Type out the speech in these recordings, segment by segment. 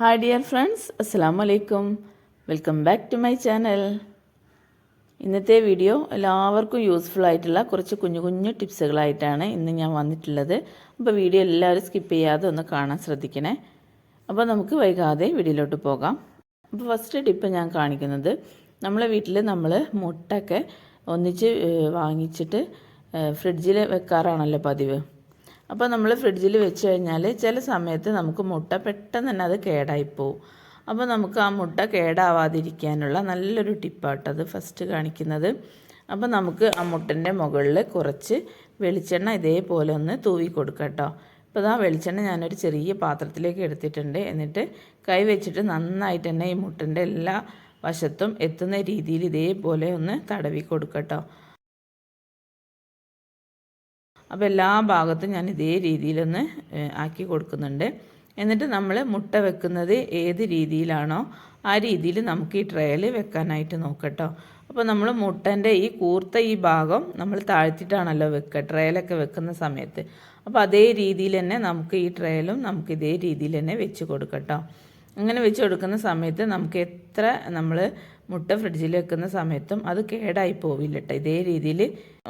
Hi dear friends അസ്സാം വലൈക്കും welcome back to my channel ഇന്നത്തെ വീഡിയോ എല്ലാവർക്കും യൂസ്ഫുൾ ആയിട്ടുള്ള കുറച്ച് കുഞ്ഞു കുഞ്ഞു ടിപ്സുകളായിട്ടാണ് ഇന്ന് ഞാൻ വന്നിട്ടുള്ളത്. അപ്പോൾ വീഡിയോ എല്ലാവരും സ്കിപ്പ് ചെയ്യാതെ ഒന്ന് കാണാൻ ശ്രദ്ധിക്കണേ. അപ്പോൾ നമുക്ക് വൈകാതെ വീഡിയോയിലോട്ട് പോകാം. അപ്പോൾ ഫസ്റ്റ് ടിപ്പ് ഞാൻ കാണിക്കുന്നത് നമ്മളെ വീട്ടിൽ നമ്മൾ മുട്ടൊക്കെ ഒന്നിച്ച് വാങ്ങിച്ചിട്ട് ഫ്രിഡ്ജിൽ വെക്കാറാണല്ലോ പതിവ്. അപ്പോൾ നമ്മൾ ഫ്രിഡ്ജിൽ വെച്ച് കഴിഞ്ഞാൽ ചില സമയത്ത് നമുക്ക് മുട്ട പെട്ടെന്ന് തന്നെ അത് കേടായിപ്പോവും അപ്പോൾ നമുക്ക് ആ മുട്ട കേടാവാതിരിക്കാനുള്ള നല്ലൊരു ടിപ്പാട്ടത് ഫസ്റ്റ് കാണിക്കുന്നത്. അപ്പോൾ നമുക്ക് ആ മുട്ടന്റെ മുകളിൽ കുറച്ച് വെളിച്ചെണ്ണ ഇതേപോലെ ഒന്ന് തൂവി കൊടുക്കാം കേട്ടോ ഇപ്പോൾ ആ വെളിച്ചെണ്ണ ഞാനൊരു ചെറിയ പാത്രത്തിലേക്ക് എടുത്തിട്ടുണ്ട്. എന്നിട്ട് കൈ വെച്ചിട്ട് നന്നായിട്ട് തന്നെ ഈ മുട്ടന്റെ എല്ലാ വശത്തും എത്തുന്ന രീതിയിൽ ഇതേപോലെ ഒന്ന് തടവി കൊടുക്കട്ടോ. അപ്പോൾ എല്ലാ ഭാഗത്തും ഞാൻ ഇതേ രീതിയിലൊന്ന് ആക്കി കൊടുക്കുന്നുണ്ട്. എന്നിട്ട് നമ്മൾ മുട്ട വെക്കുന്നത് ഏത് രീതിയിലാണോ ആ രീതിയിൽ നമുക്ക് ഈ ട്രേയിൽ വെക്കാനായിട്ട് നോക്കട്ടോ. അപ്പോൾ നമ്മൾ മുട്ടന്റെ ഈ കൂർത്ത ഈ ഭാഗം നമ്മൾ താഴ്ത്തിയിട്ടാണല്ലോ വെക്കുക ട്രേയിലൊക്കെ വെക്കുന്ന സമയത്ത്. അപ്പോൾ അതേ രീതിയിൽ തന്നെ നമുക്ക് ഈ ട്രേയിലും നമുക്ക് ഇതേ രീതിയിൽ തന്നെ വെച്ച് കൊടുക്കട്ടോ. അങ്ങനെ വെച്ച് കൊടുക്കുന്ന സമയത്ത് നമുക്ക് എത്ര നമ്മൾ മുട്ട ഫ്രിഡ്ജിൽ വെക്കുന്ന സമയത്തും അത് കേടായി പോവില്ല കേട്ടോ ഇതേ രീതിയിൽ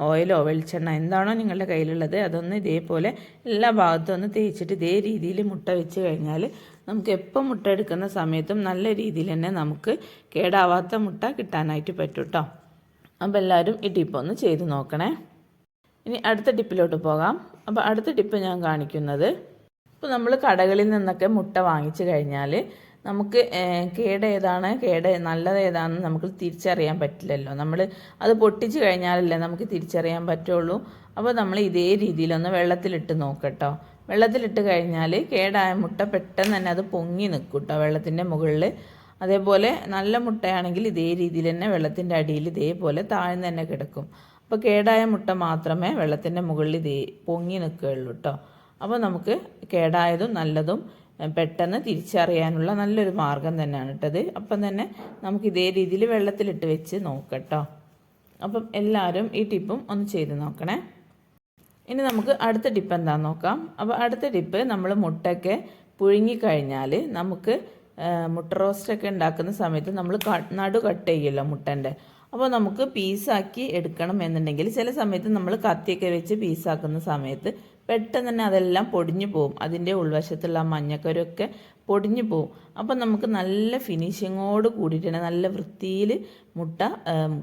ഓയിലോ വെളിച്ചെണ്ണ എന്താണോ നിങ്ങളുടെ കയ്യിലുള്ളത് അതൊന്ന് ഇതേപോലെ എല്ലാ ഭാഗത്തും ഒന്ന് തേച്ചിട്ട് ഇതേ രീതിയിൽ മുട്ട വെച്ച് കഴിഞ്ഞാൽ നമുക്ക് എപ്പോൾ മുട്ട എടുക്കുന്ന സമയത്തും നല്ല രീതിയിൽ തന്നെ നമുക്ക് കേടാവാത്ത മുട്ട കിട്ടാനായിട്ട് പറ്റും കേട്ടോ അപ്പോൾ എല്ലാവരും ഈ ടിപ്പൊന്ന് ചെയ്ത് നോക്കണേ. ഇനി അടുത്ത ടിപ്പിലോട്ട് പോകാം. അപ്പോൾ അടുത്ത ടിപ്പ് ഞാൻ കാണിക്കുന്നത് ഇപ്പോൾ നമ്മൾ കടകളിൽ നിന്നൊക്കെ മുട്ട വാങ്ങിച്ചു കഴിഞ്ഞാൽ നമുക്ക് കേട ഏതാണ് കേട് നല്ലത് ഏതാണെന്ന് നമുക്ക് തിരിച്ചറിയാൻ പറ്റില്ലല്ലോ. നമ്മൾ അത് പൊട്ടിച്ചു കഴിഞ്ഞാലല്ലേ നമുക്ക് തിരിച്ചറിയാൻ പറ്റുള്ളൂ. അപ്പോൾ നമ്മൾ ഇതേ രീതിയിലൊന്ന് വെള്ളത്തിലിട്ട് നോക്കട്ടോ. വെള്ളത്തിലിട്ട് കഴിഞ്ഞാൽ കേടായ മുട്ട പെട്ടെന്ന് തന്നെ അത് പൊങ്ങി നിൽക്കും കേട്ടോ വെള്ളത്തിന്റെ മുകളിൽ അതേപോലെ നല്ല മുട്ടയാണെങ്കിൽ ഇതേ രീതിയിൽ തന്നെ വെള്ളത്തിന്റെ അടിയിൽ ഇതേപോലെ താഴ്ന്ന് തന്നെ കിടക്കും. അപ്പോൾ കേടായ മുട്ട മാത്രമേ വെള്ളത്തിന്റെ മുകളിൽ ഇതേ പൊങ്ങി നിൽക്കുകയുള്ളൂ കേട്ടോ അപ്പോൾ നമുക്ക് കേടായതും നല്ലതും പെട്ടെന്ന് തിരിച്ചറിയാനുള്ള നല്ലൊരു മാർഗം തന്നെയാണ് ഇട്ടത് അപ്പം തന്നെ നമുക്ക് ഇതേ രീതിയിൽ വെള്ളത്തിലിട്ട് വെച്ച് നോക്കട്ടോ. അപ്പം എല്ലാവരും ഈ ടിപ്പും ഒന്ന് ചെയ്ത് നോക്കണേ. ഇനി നമുക്ക് അടുത്ത ടിപ്പ് എന്താണെന്ന് നോക്കാം. അപ്പോൾ അടുത്ത ടിപ്പ് നമ്മൾ മുട്ടയൊക്കെ പുഴുങ്ങിക്കഴിഞ്ഞാൽ നമുക്ക് മുട്ട റോസ്റ്റൊക്കെ ഉണ്ടാക്കുന്ന സമയത്ത് നമ്മൾ നടു കട്ട് ചെയ്യുമല്ലോ മുട്ടന്റെ അപ്പോൾ നമുക്ക് പീസാക്കി എടുക്കണം എന്നുണ്ടെങ്കിൽ ചില സമയത്ത് നമ്മൾ കത്തിയൊക്കെ വെച്ച് പീസാക്കുന്ന സമയത്ത് പെട്ടെന്ന് തന്നെ അതെല്ലാം പൊടിഞ്ഞു പോകും അതിന്റെ ഉൾവശത്തുള്ള മഞ്ഞക്കരൊക്കെ പൊടിഞ്ഞു പോകും അപ്പം നമുക്ക് നല്ല ഫിനിഷിങ്ങോട് കൂടിയിട്ട് നല്ല വൃത്തിയിൽ മുട്ട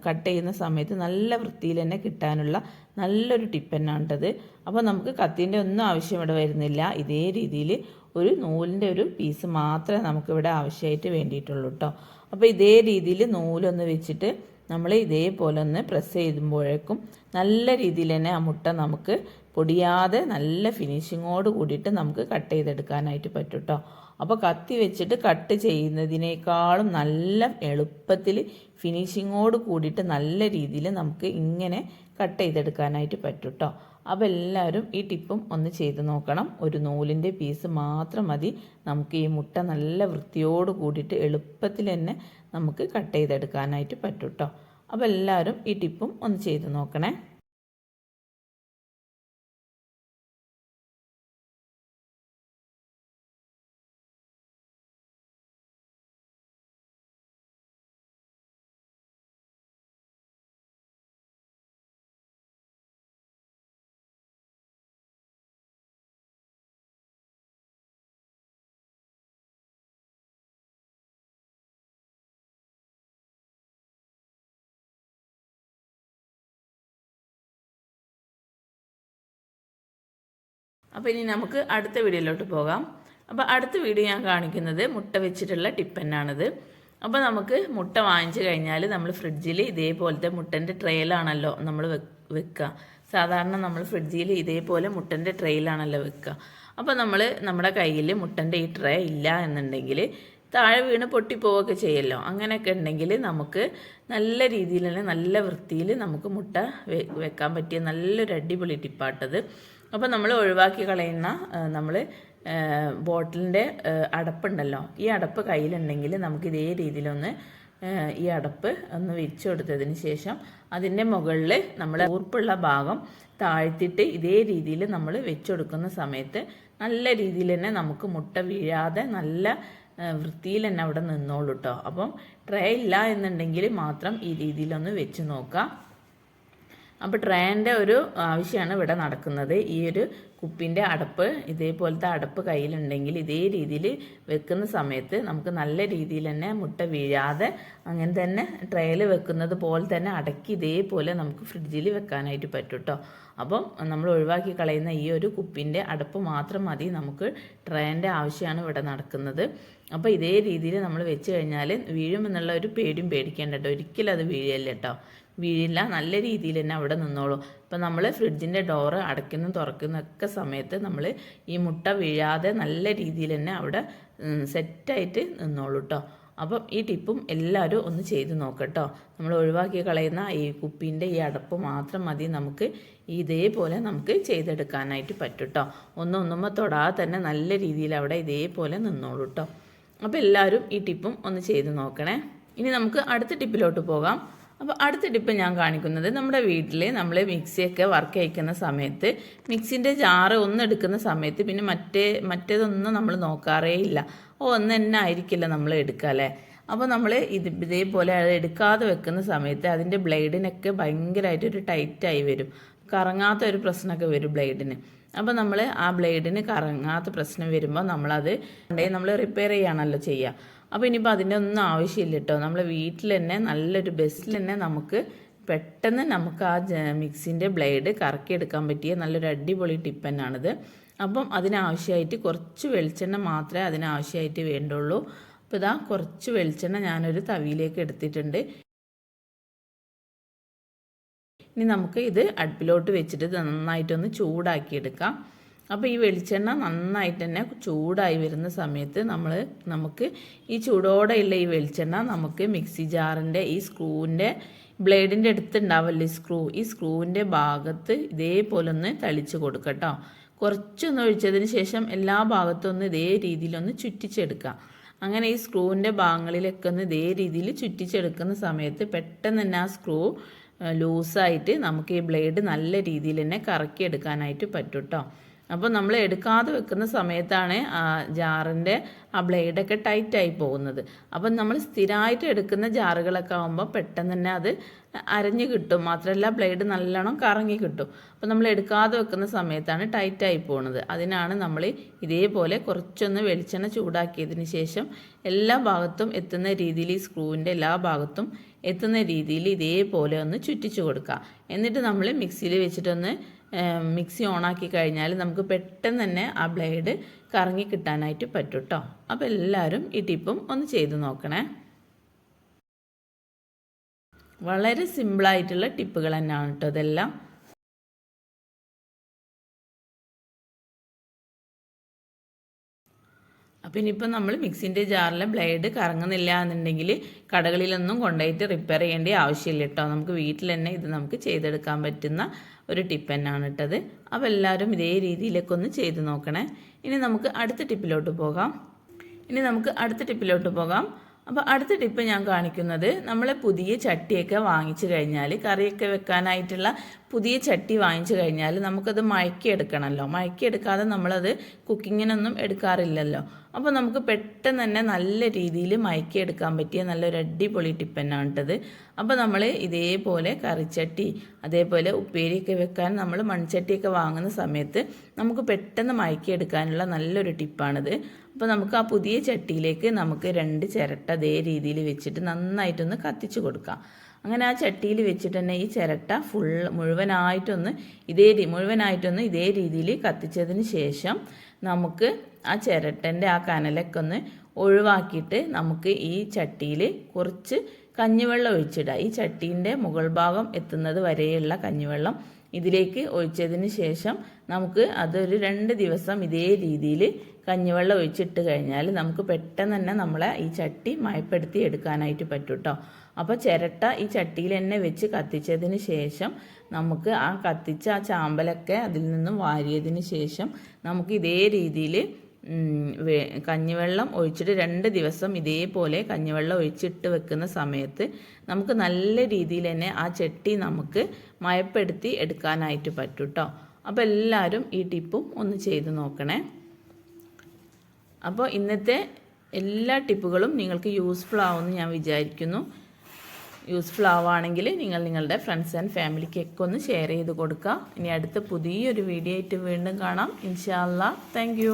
കട്ട് ചെയ്യുന്ന സമയത്ത് നല്ല വൃത്തിയിൽ തന്നെ കിട്ടാനുള്ള നല്ലൊരു ടിപ്പ് തന്നെയാണ് കേട്ടത് അപ്പോൾ നമുക്ക് കത്തിന്റെ ഒന്നും ആവശ്യം ഇവിടെ വരുന്നില്ല. ഇതേ രീതിയിൽ ഒരു നൂലിന്റെ ഒരു പീസ് മാത്രമേ നമുക്കിവിടെ ആവശ്യമായിട്ട് വേണ്ടിയിട്ടുള്ളൂ കേട്ടോ അപ്പോൾ ഇതേ രീതിയിൽ നൂലൊന്ന് വെച്ചിട്ട് നമ്മൾ ഇതേപോലെ ഒന്ന് പ്രസ് ചെയ്യുമ്പോഴേക്കും നല്ല രീതിയിൽ തന്നെ ആ മുട്ട നമുക്ക് പൊടിയാതെ നല്ല ഫിനിഷിങ്ങോട് കൂടിയിട്ട് നമുക്ക് കട്ട് ചെയ്തെടുക്കാനായിട്ട് പറ്റും കേട്ടോ അപ്പോൾ കത്തി വെച്ചിട്ട് കട്ട് ചെയ്യുന്നതിനേക്കാളും നല്ല എളുപ്പത്തിൽ ഫിനിഷിങ്ങോട് കൂടിയിട്ട് നല്ല രീതിയിൽ നമുക്ക് ഇങ്ങനെ കട്ട് ചെയ്തെടുക്കാനായിട്ട് പറ്റും കേട്ടോ അപ്പോൾ എല്ലാവരും ഈ ടിപ്പും ഒന്ന് ചെയ്ത് നോക്കണം. ഒരു നൂലിന്റെ പീസ് മാത്രം മതി. നമുക്ക് ഈ മുട്ട നല്ല വൃത്തിയോട് കൂടിയിട്ട് എളുപ്പത്തിൽ തന്നെ നമുക്ക് കട്ട് ചെയ്തെടുക്കാനായിട്ട് പറ്റും കേട്ടോ അപ്പോൾ എല്ലാവരും ഈ ടിപ്പും ഒന്ന് ചെയ്ത് നോക്കണേ. അപ്പോൾ ഇനി നമുക്ക് അടുത്ത വീഡിയോയിലോട്ട് പോകാം. അപ്പോൾ അടുത്ത വീഡിയോ ഞാൻ കാണിക്കുന്നത് മുട്ട വെച്ചിട്ടുള്ള ടിപ്പന്നാണിത്. അപ്പോൾ നമുക്ക് മുട്ട വാങ്ങിച്ചു കഴിഞ്ഞാൽ നമ്മൾ ഫ്രിഡ്ജിൽ ഇതേപോലത്തെ മുട്ടന്റെ ട്രെയിലാണല്ലോ നമ്മൾ വെക്കുക സാധാരണ നമ്മൾ ഫ്രിഡ്ജിൽ ഇതേപോലെ മുട്ടന്റെ ട്രെയിലാണല്ലോ വെക്കുക അപ്പോൾ നമ്മൾ നമ്മുടെ കയ്യിൽ മുട്ടന്റെ ഈ ട്രേ ഇല്ല എന്നുണ്ടെങ്കിൽ താഴെ വീണ് പൊട്ടിപ്പോവുകയൊക്കെ ചെയ്യല്ലോ. അങ്ങനെയൊക്കെ ഉണ്ടെങ്കിൽ നമുക്ക് നല്ല രീതിയിൽ തന്നെ നല്ല വൃത്തിയിൽ നമുക്ക് മുട്ട വെക്കാൻ പറ്റിയ നല്ലൊരു അടിപൊളി ടിപ്പാട്ടത്. അപ്പോൾ നമ്മൾ ഒഴിവാക്കി കളയുന്ന നമ്മൾ ബോട്ടിലിന്റെ അടപ്പുണ്ടല്ലോ. ഈ അടപ്പ് കയ്യിലുണ്ടെങ്കിൽ നമുക്ക് ഇതേ രീതിയിലൊന്ന് ഈ അടപ്പ് ഒന്ന് വിരിച്ചു കൊടുത്തതിന് ശേഷം അതിന്റെ മുകളിൽ നമ്മൾ ഊർപ്പുള്ള ഭാഗം താഴ്ത്തിയിട്ട് ഇതേ രീതിയിൽ നമ്മൾ വെച്ചു കൊടുക്കുന്ന സമയത്ത് നല്ല രീതിയിൽ തന്നെ നമുക്ക് മുട്ട വീഴാതെ നല്ല വൃത്തിയിൽ തന്നെ അവിടെ നിന്നോളൂ കേട്ടോ അപ്പം ട്രേ ഇല്ല എന്നുണ്ടെങ്കിൽ മാത്രം ഈ രീതിയിലൊന്ന് വെച്ച് നോക്കാം. അപ്പോൾ ട്രേന്റെ ഒരു ആവശ്യമാണ് ഇവിടെ നടക്കുന്നത്. ഈ ഒരു കുപ്പിന്റെ അടപ്പ് ഇതേപോലത്തെ അടപ്പ് കയ്യിലുണ്ടെങ്കിൽ ഇതേ രീതിയിൽ വെക്കുന്ന സമയത്ത് നമുക്ക് നല്ല രീതിയിൽ തന്നെ മുട്ട വീഴാതെ അങ്ങനെ തന്നെ ട്രേയിൽ വെക്കുന്നത് പോലെ തന്നെ അടക്കി ഇതേപോലെ നമുക്ക് ഫ്രിഡ്ജിൽ വെക്കാനായിട്ട് പറ്റും കേട്ടോ അപ്പം നമ്മൾ ഒഴിവാക്കി കളയുന്ന ഈ ഒരു കുപ്പിന്റെ അടപ്പ് മാത്രം മതി നമുക്ക് ട്രേന്റെ ആവശ്യമാണ് ഇവിടെ നടക്കുന്നത്. അപ്പോൾ ഇതേ രീതിയിൽ നമ്മൾ വെച്ച് കഴിഞ്ഞാൽ വീഴുമെന്നുള്ള ഒരു പേടിയും പേടിക്കേണ്ട കേട്ടോ ഒരിക്കലും അത് വീഴല്ല കേട്ടോ വീഴില്ല നല്ല രീതിയിൽ തന്നെ അവിടെ നിന്നോളൂ. ഇപ്പം നമ്മൾ ഫ്രിഡ്ജിന്റെ ഡോറ് അടയ്ക്കുന്ന തുറക്കുന്ന ഒക്കെ സമയത്ത് നമ്മൾ ഈ മുട്ട വീഴാതെ നല്ല രീതിയിൽ തന്നെ അവിടെ സെറ്റായിട്ട് നിന്നോളൂ കേട്ടോ അപ്പം ഈ ടിപ്പും എല്ലാവരും ഒന്ന് ചെയ്ത് നോക്കട്ടോ. നമ്മൾ ഒഴിവാക്കി കളയുന്ന ഈ കുപ്പീന്റെ ഈ അടപ്പ് മാത്രം മതി നമുക്ക് ഇതേപോലെ നമുക്ക് ചെയ്തെടുക്കാനായിട്ട് പറ്റും കേട്ടോ ഒന്നും ഒന്നുമ്പോൾ തൊടാതെ തന്നെ നല്ല രീതിയിൽ അവിടെ ഇതേപോലെ നിന്നോളൂ കേട്ടോ അപ്പോൾ എല്ലാവരും ഈ ടിപ്പും ഒന്ന് ചെയ്ത് നോക്കണേ. ഇനി നമുക്ക് അടുത്ത ടിപ്പിലോട്ട് പോകാം. അപ്പോൾ അടുത്ത ടിപ്പ് ഞാൻ കാണിക്കുന്നത് നമ്മുടെ വീട്ടിൽ നമ്മൾ മിക്സിയൊക്കെ വർക്ക് അയക്കുന്ന സമയത്ത് മിക്സിന്റെ ജാറ് ഒന്നെടുക്കുന്ന സമയത്ത് പിന്നെ മറ്റേ മറ്റേതൊന്നും നമ്മൾ നോക്കാറേ ഇല്ല. ഓ ഒന്ന് തന്നെ ആയിരിക്കില്ല നമ്മൾ എടുക്കുക അല്ലേ? അപ്പോൾ നമ്മൾ ഇത് ഇതേപോലെ അത് എടുക്കാതെ വെക്കുന്ന സമയത്ത് അതിന്റെ ബ്ലേഡിനൊക്കെ ഭയങ്കരമായിട്ട് ഒരു ടൈറ്റായി വരും. കറങ്ങാത്ത ഒരു പ്രശ്നമൊക്കെ വരും ബ്ലേഡിന്. അപ്പോൾ നമ്മൾ ആ ബ്ലേഡിന് കറങ്ങാത്ത പ്രശ്നം വരുമ്പോൾ നമ്മളത് നമ്മൾ റിപ്പയർ ചെയ്യാണല്ലോ ചെയ്യുക അപ്പോൾ ഇനിയിപ്പോൾ അതിന്റെ ഒന്നും ആവശ്യമില്ല കേട്ടോ നമ്മൾ വീട്ടിൽ തന്നെ നല്ലൊരു ബെസ്റ്റിൽ തന്നെ നമുക്ക് പെട്ടെന്ന് നമുക്ക് ആ മിക്സിന്റെ ബ്ലേഡ് കറക്കിയെടുക്കാൻ പറ്റിയ നല്ലൊരു അടിപൊളി ടിപ്പ് തന്നെയാണിത് അപ്പം അതിനാവശ്യമായിട്ട് കുറച്ച് വെളിച്ചെണ്ണ മാത്രമേ അതിനാവശ്യമായിട്ട് വേണ്ടുള്ളൂ. അപ്പോൾ ഇതാ കുറച്ച് വെളിച്ചെണ്ണ ഞാനൊരു തവിയിലേക്ക് എടുത്തിട്ടുണ്ട്. ഇനി നമുക്ക് ഇത് അടുപ്പിലോട്ട് വെച്ചിട്ട് നന്നായിട്ടൊന്ന് ചൂടാക്കിയെടുക്കാം. അപ്പോൾ ഈ വെളിച്ചെണ്ണ നന്നായിട്ട് തന്നെ ചൂടായി വരുന്ന സമയത്ത് നമ്മൾ നമുക്ക് ഈ ചൂടോടെയുള്ള ഈ വെളിച്ചെണ്ണ നമുക്ക് മിക്സി ജാറിന്റെ ഈ സ്ക്രൂവിന്റെ ബ്ലേഡിന്റെ അടുത്തുണ്ടാവല്ലേ സ്ക്രൂ ഈ സ്ക്രൂവിന്റെ ഭാഗത്ത് ഇതേപോലെ ഒന്ന് തളിച്ച് കൊടുക്കട്ടോ കുറച്ചൊന്ന് ഒഴിച്ചതിന് ശേഷം എല്ലാ ഭാഗത്തും ഒന്ന് ഇതേ രീതിയിലൊന്ന് ചുറ്റിച്ചെടുക്കാം. അങ്ങനെ ഈ സ്ക്രൂവിന്റെ ഭാഗങ്ങളിലൊക്കെ ഒന്ന് ഇതേ രീതിയിൽ ചുറ്റിച്ചെടുക്കുന്ന സമയത്ത് പെട്ടെന്ന് തന്നെ ആ സ്ക്രൂ ലൂസായിട്ട് നമുക്ക് ഈ ബ്ലേഡ് നല്ല രീതിയിൽ തന്നെ കറക്കിയെടുക്കാനായിട്ട് പറ്റും കേട്ടോ അപ്പോൾ നമ്മൾ എടുക്കാതെ വെക്കുന്ന സമയത്താണ് ആ ജാറിന്റെ ആ ബ്ലേഡൊക്കെ ടൈറ്റായി പോകുന്നത്. അപ്പം നമ്മൾ സ്ഥിരമായിട്ട് എടുക്കുന്ന ജാറുകളൊക്കെ ആകുമ്പോൾ പെട്ടെന്ന് തന്നെ അത് അരഞ്ഞ് കിട്ടും. മാത്രമല്ല ബ്ലേഡ് നല്ലോണം കറങ്ങി കിട്ടും. അപ്പോൾ നമ്മൾ എടുക്കാതെ വെക്കുന്ന സമയത്താണ് ടൈറ്റായി പോകുന്നത് അതിനാണ് നമ്മൾ ഇതേപോലെ കുറച്ചൊന്ന് വെളിച്ചെണ്ണ ചൂടാക്കിയതിന് ശേഷം എല്ലാ ഭാഗത്തും എത്തുന്ന രീതിയിൽ ഈ സ്ക്രൂവിന്റെ എല്ലാ ഭാഗത്തും എത്തുന്ന രീതിയിൽ ഇതേപോലെ ഒന്ന് ചുറ്റിച്ചു കൊടുക്കുക. എന്നിട്ട് നമ്മൾ മിക്സിയിൽ വെച്ചിട്ടൊന്ന് മിക്സി ഓണാക്കി കഴിഞ്ഞാൽ നമുക്ക് പെട്ടെന്ന് തന്നെ ആ ബ്ലേഡ് കറങ്ങി കിട്ടാനായിട്ട് പറ്റും കേട്ടോ അപ്പോൾ എല്ലാവരും ഈ ടിപ്പും ഒന്ന് ചെയ്ത് നോക്കണേ. വളരെ സിമ്പിളായിട്ടുള്ള ടിപ്പുകൾ തന്നെയാണ് കേട്ടോ ഇതെല്ലാം. അപ്പം ഇനിയിപ്പോൾ നമ്മൾ മിക്സിന്റെ ജാറിലെ ബ്ലേഡ് കറങ്ങുന്നില്ല എന്നുണ്ടെങ്കിൽ കടകളിലൊന്നും കൊണ്ടുപോയിട്ട് റിപ്പയർ ചെയ്യേണ്ട ആവശ്യമില്ല കേട്ടോ. നമുക്ക് വീട്ടിൽ തന്നെ ഇത് നമുക്ക് ചെയ്തെടുക്കാൻ പറ്റുന്ന ഒരു ടിപ്പ് തന്നെയാണ് ഇട്ടത് അപ്പോൾ എല്ലാവരും ഇതേ രീതിയിലൊക്കെ ഒന്ന് ചെയ്ത് നോക്കണേ. ഇനി നമുക്ക് അടുത്ത ടിപ്പിലോട്ട് പോകാം. ഇനി നമുക്ക് അടുത്ത ടിപ്പിലോട്ട് പോകാം. അപ്പോൾ അടുത്ത ടിപ്പ് ഞാൻ കാണിക്കുന്നത് നമ്മൾ പുതിയ ചട്ടിയൊക്കെ വാങ്ങിച്ചു കഴിഞ്ഞാൽ കറിയൊക്കെ വെക്കാനായിട്ടുള്ള പുതിയ ചട്ടി വാങ്ങിച്ചു കഴിഞ്ഞാൽ നമുക്കത് മയക്കിയെടുക്കണമല്ലോ മയക്കിയെടുക്കാതെ നമ്മളത് കുക്കിങ്ങിനൊന്നും എടുക്കാറില്ലല്ലോ. അപ്പോൾ നമുക്ക് പെട്ടെന്ന് തന്നെ നല്ല രീതിയിൽ മയക്കിയെടുക്കാൻ പറ്റിയ നല്ലൊരു അടിപൊളി ടിപ്പ് തന്നെയാണ് കേട്ടത് അപ്പോൾ നമ്മൾ ഇതേപോലെ കറിച്ചട്ടി അതേപോലെ ഉപ്പേരിയൊക്കെ വെക്കാൻ നമ്മൾ മൺചട്ടിയൊക്കെ വാങ്ങുന്ന സമയത്ത് നമുക്ക് പെട്ടെന്ന് മയക്കിയെടുക്കാനുള്ള നല്ലൊരു ടിപ്പാണിത്. അപ്പോൾ നമുക്ക് ആ പുതിയ ചട്ടിയിലേക്ക് നമുക്ക് രണ്ട് ചിരട്ട അതേ രീതിയിൽ വെച്ചിട്ട് നന്നായിട്ടൊന്ന് കത്തിച്ചു കൊടുക്കാം. അങ്ങനെ ആ ചട്ടിയിൽ വെച്ചിട്ട് തന്നെ ഈ ചിരട്ട ഫുൾ മുഴുവനായിട്ടൊന്ന് ഇതേ മുഴുവനായിട്ടൊന്ന് ഇതേ രീതിയിൽ കത്തിച്ചതിന് ശേഷം നമുക്ക് ആ ചിരട്ടന്റെ ആ കനലൊക്കെ ഒന്ന് ഒഴിവാക്കിയിട്ട് നമുക്ക് ഈ ചട്ടിയിൽ കുറച്ച് കഞ്ഞിവെള്ളം ഒഴിച്ചിടുക. ഈ ചട്ടീന്റെ മുകൾ ഭാഗം എത്തുന്നത് വരെയുള്ള കഞ്ഞിവെള്ളം ഇതിലേക്ക് ഒഴിച്ചതിന് ശേഷം നമുക്ക് അതൊരു രണ്ട് ദിവസം ഇതേ രീതിയിൽ കഞ്ഞിവെള്ളം ഒഴിച്ചിട്ട് കഴിഞ്ഞാൽ നമുക്ക് പെട്ടെന്ന് തന്നെ നമ്മളെ ഈ ചട്ടി മയപ്പെടുത്തി എടുക്കാനായിട്ട് പറ്റും കേട്ടോ അപ്പോൾ ചിരട്ട ഈ ചട്ടിയിൽ തന്നെ വെച്ച് കത്തിച്ചതിന് ശേഷം നമുക്ക് ആ കത്തിച്ച ആ ചാമ്പലൊക്കെ അതിൽ നിന്നും വാരിയതിന് ശേഷം നമുക്ക് ഇതേ രീതിയിൽ കഞ്ഞിവെള്ളം ഒഴിച്ചിട്ട് രണ്ട് ദിവസം ഇതേപോലെ കഞ്ഞിവെള്ളം ഒഴിച്ചിട്ട് വെക്കുന്ന സമയത്ത് നമുക്ക് നല്ല രീതിയിൽ തന്നെ ആ ചട്ടി നമുക്ക് മയപ്പെടുത്തി എടുക്കാനായിട്ട് പറ്റും കേട്ടോ അപ്പോൾ എല്ലാവരും ഈ ടിപ്പും ഒന്ന് ചെയ്ത് നോക്കണേ. അപ്പോൾ ഇന്നത്തെ എല്ലാ ടിപ്പുകളും നിങ്ങൾക്ക് യൂസ്ഫുൾ ആവുമെന്ന് ഞാൻ വിചാരിക്കുന്നു. യൂസ്ഫുൾ ആവുകയാണെങ്കിൽ നിങ്ങൾ നിങ്ങളുടെ ഫ്രണ്ട്സ് ആൻഡ് ഫാമിലിക്കൊക്കെ ഒന്ന് ഷെയർ ചെയ്ത് കൊടുക്കുക. ഇനി അടുത്ത പുതിയൊരു വീഡിയോ ആയിട്ട് വീണ്ടും കാണാം. ഇൻഷാല്ല താങ്ക്